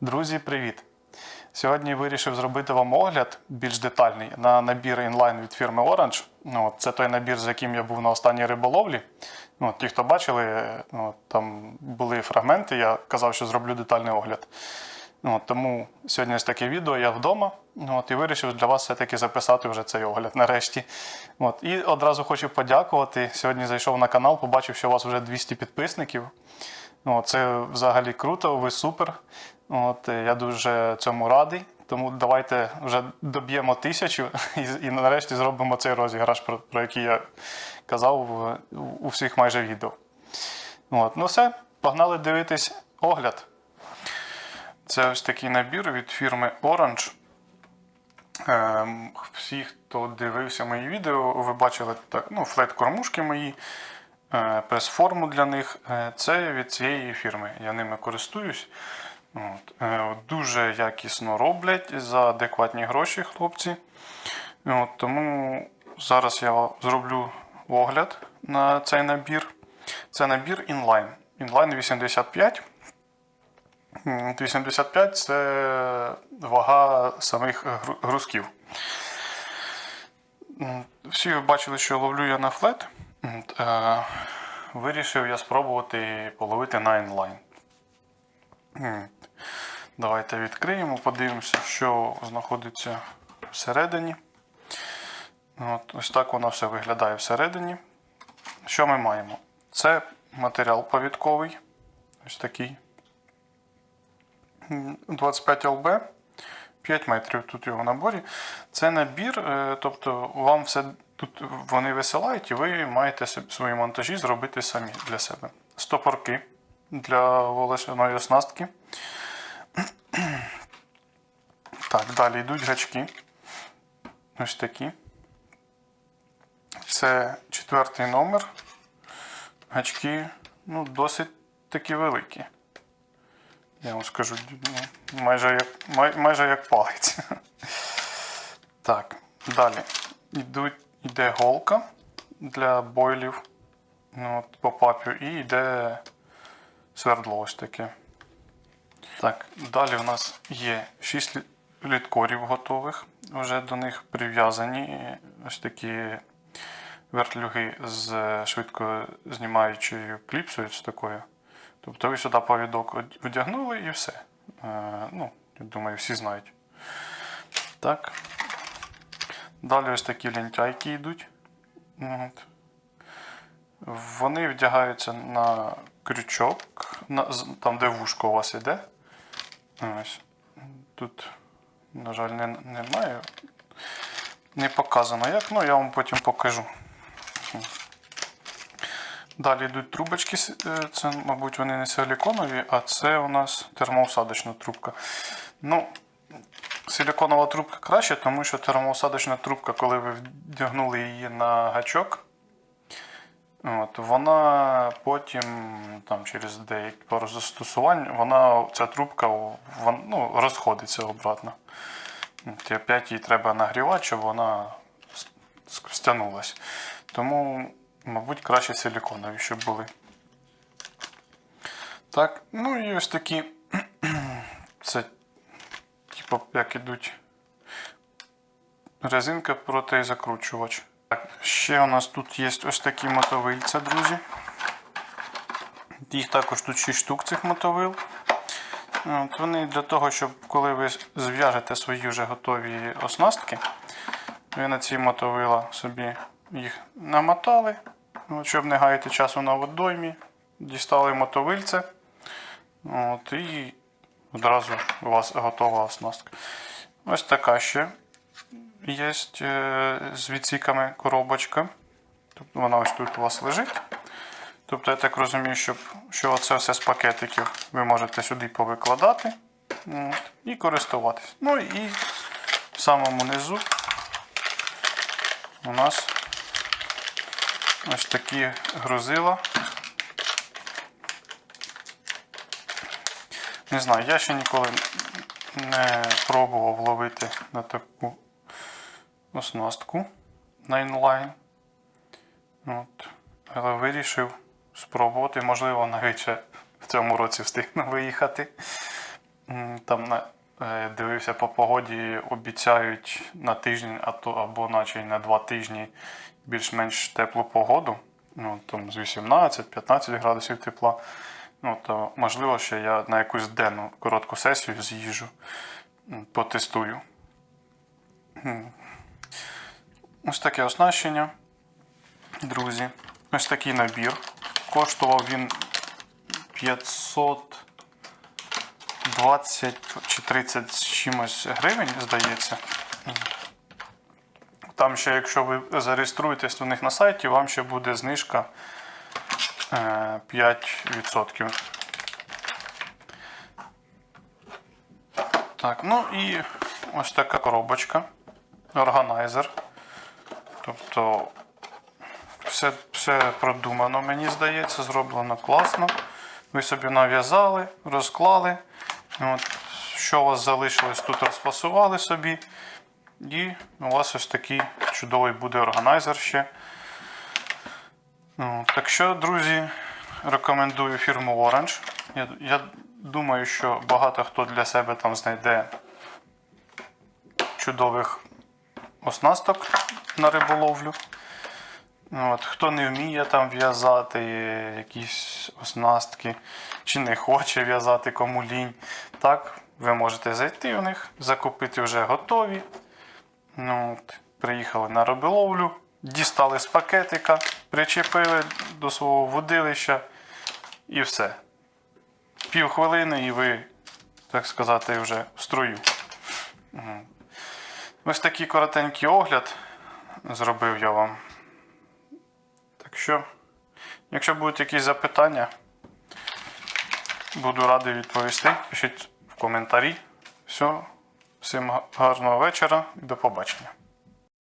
Друзі, привіт! Сьогодні вирішив зробити вам огляд більш детальний на набір інлайн від фірми Orange. Ну, це той набір, з яким я був на останній риболовлі. Ну, ті, хто бачили, ну, там були фрагменти, я казав, що зроблю детальний огляд. Ну, тому сьогодні ось таке відео, я вдома. Ну, от, і вирішив для вас все-таки записати вже цей огляд нарешті. От, і одразу хочу подякувати. Сьогодні зайшов на канал, побачив, що у вас вже 200 підписників. Ну, це взагалі круто, ви супер. От, е, я дуже цьому радий. Тому давайте вже доб'ємо тисячу і, і нарешті зробимо цей розіграш, про, про який я казав в- у всіх майже відео. От, ну все, погнали дивитись огляд. Це ось такий набір від фірми Orange. Ем, всі, хто дивився мої відео, ви бачили так, ну, флет-кормушки мої, е, прес-форму для них. Е, Це від цієї фірми. Я ними користуюсь. От. Е, Дуже якісно роблять за адекватні гроші, хлопці. От, тому зараз я зроблю огляд на цей набір. Це набір інлайн. Інлайн 85. 85 це вага самих грузків. Всі бачили, що ловлю я на флет. Е, Вирішив я спробувати половити на інлайн. Давайте відкриємо, подивимося, що знаходиться всередині. От, ось так воно все виглядає всередині. Що ми маємо? Це матеріал повідковий. Ось такий. 25 ЛБ, 5 метрів тут його в наборі. Це набір, е, тобто вам все тут вони висилають, і ви маєте свої монтажі зробити самі для себе. Стопорки для волосяної оснастки. Так, далі йдуть гачки. Ось такі. Це четвертий номер. Гачки ну, досить такі великі. Я вам скажу, майже як, май, майже як палець. Так, далі. Йдуть, йде голка для бойлів ну, по папі і йде свердло ось таке. Так, далі в нас є 6 літкорів готових. Вже до них прив'язані ось такі вертлюги з швидко знімаючою кліпсою з такою. Тобто ви сюди повідок одягнули і все. Е, ну, я думаю, всі знають. Так. Далі ось такі лентяйки йдуть. От. Вони вдягаються на крючок, там, де вушко у вас іде. Ось. Тут, на жаль, не, немає. Не показано як, ну я вам потім покажу. Далі йдуть трубочки, е, це, мабуть, вони не силіконові, а це у нас термоусадочна трубка. Ну, силіконова трубка краще, тому що термоусадочна трубка, коли ви вдягнули її на гачок, от, вона потім, там, через деякі пару застосувань, вона, ця трубка вон, ну, розходиться обратно. От, І опять її треба нагрівати, щоб вона с- с- Тому, мабуть, краще силіконові, щоб були. Так, ну і ось такі. Це, типу, як ідуть резинка проти закручувач. Так, ще у нас тут є ось такі мотовильця, друзі. Їх також тут 6 штук цих мотовил. От вони для того, щоб коли ви зв'яжете свої вже готові оснастки, ви на ці мотовила собі їх намотали, от, щоб не гаяти часу на водоймі, дістали мотовильце. От, і одразу у вас готова оснастка. Ось така ще є е, з відсіками коробочка. Тобто вона ось тут у вас лежить. Тобто, я так розумію, щоб, що це все з пакетиків ви можете сюди повикладати от, і користуватись. Ну і в самому низу у нас ось такі грузила. Не знаю, я ще ніколи не пробував ловити на таку оснастку на інлайн. От. Але вирішив спробувати, можливо, навіть ще в цьому році встигну виїхати. Там на, е, дивився по погоді, обіцяють на тиждень, а то або наче на два тижні більш-менш теплу погоду. Ну, там з 18-15 градусів тепла. Ну, то можливо, що я на якусь денну коротку сесію з'їжджу, потестую. Ось таке оснащення, друзі. Ось такий набір. Коштував він 500. 20 чи 30 з чимось гривень, здається. Там ще, якщо ви зареєструєтесь у них на сайті, вам ще буде знижка е, 5%. Так, ну і ось така коробочка. Органайзер. Тобто все, все продумано, мені здається, зроблено класно. Ви собі нав'язали, розклали. От, що у вас залишилось, тут розфасували собі. І у вас ось такий чудовий буде органайзер ще. Ну, так що, друзі, рекомендую фірму Orange. Я, я думаю, що багато хто для себе там знайде чудових оснасток на риболовлю. От, хто не вміє там в'язати якісь оснастки, чи не хоче в'язати кому лінь, так, ви можете зайти у них, закупити вже готові. Ну, от, приїхали на риболовлю, дістали з пакетика, причепили до свого водилища і все. Пів хвилини і ви, так сказати, вже в струю. Ось такий коротенький огляд зробив я вам. Так що, якщо будуть якісь запитання, буду радий відповісти. Пишіть в коментарі. Все, всім гарного вечора і до побачення.